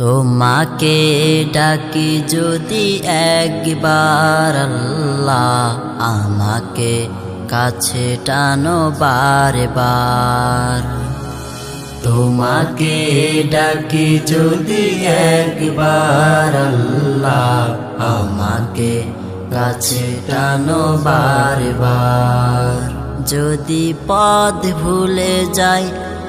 তোমাকে ডাকি যদি একবার আল্লাহ আমাকে কাছে টানো বারে বার তোমাকে ডাকি যদি একবার আল্লাহ আমাকে কাছে টানো বারে বার যদি পদ ভুলে যাই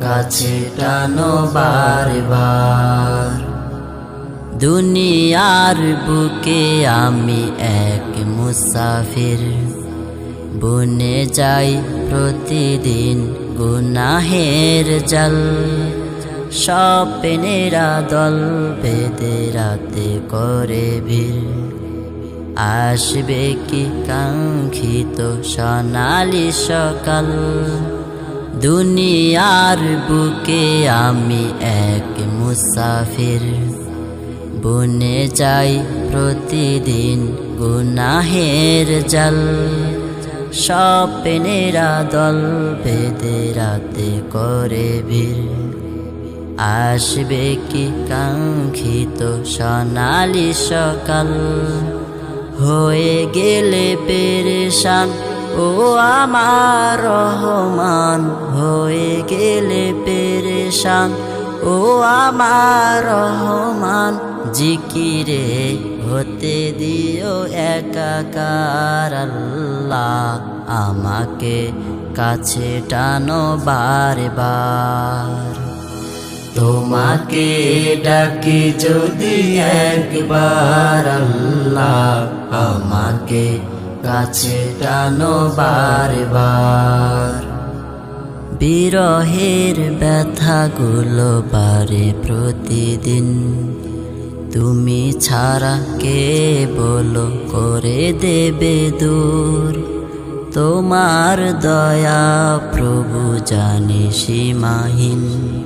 কাছে টানো বারবার দুনিয়ার বুকে আমি এক মুসাফির। বনে যাই প্রতিদিন গুনাহের জল। স্বপ্নেরা দল বেদে রাতে করে ভিড়। আসবে কি কাঙ্ক্ষিত সোনালি সকাল? দুনিয়ার বুকে আমি এক মুসাফির। বনে যাই প্রতিদিন গুনাহের জল। স্বপ্নেরা দল বেদে রাতে করে ভিড়। আসবে কি কাঙ্ক্ষিত সোনালি সকাল? হয়ে গেলে পেরেশান ও আমার রহমান, হয়ে গেলে পেরেশান। ও আমার রহমান, জিকিরে হতে দিও একাকার আল্লাহ। আমাকে কাছে টানো বারবার। তোমাকে ডাকি যদি একবার আল্লাহ, আমাকে কাছে টানো বারবার। বিরহের ব্যথাগুলো বারে প্রতিদিন। তুমি ছাড়া কে বলো করে দেবে দূর? তোমার দয়া প্রভু জানে সীমাহীন।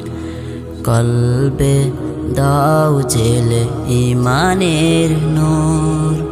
কলবে দাও জেলে ইমানের নূর।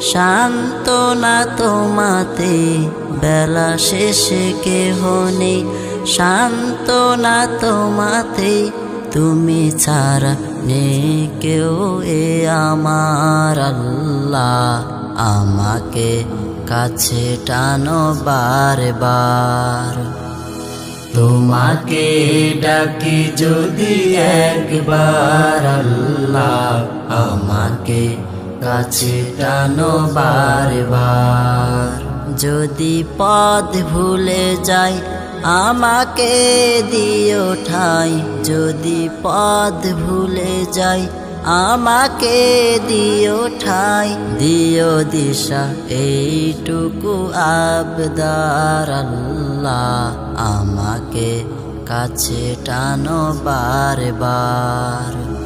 সান্ত্বনা তোমাতে, বেলা শেষে কেহ নেই। সান্ত্বনা তোমাতে, তুমি ছাড়া নেই কেউ। এ আমার আল্লাহ আমাকে কাছে টানো বারবার। তোমাকে ডাকি যদি একবার আল্লাহ আমাকে কাছে টানো বারবার। যদি পদ ভুলে যাই, আমাকে দিও ঠাই। যদি পদ ভুলে যাই, আমাকে দিও ঠাই। দিও দিশা, এইটুকু আবদার আমাকে কাছে টানো বারবার।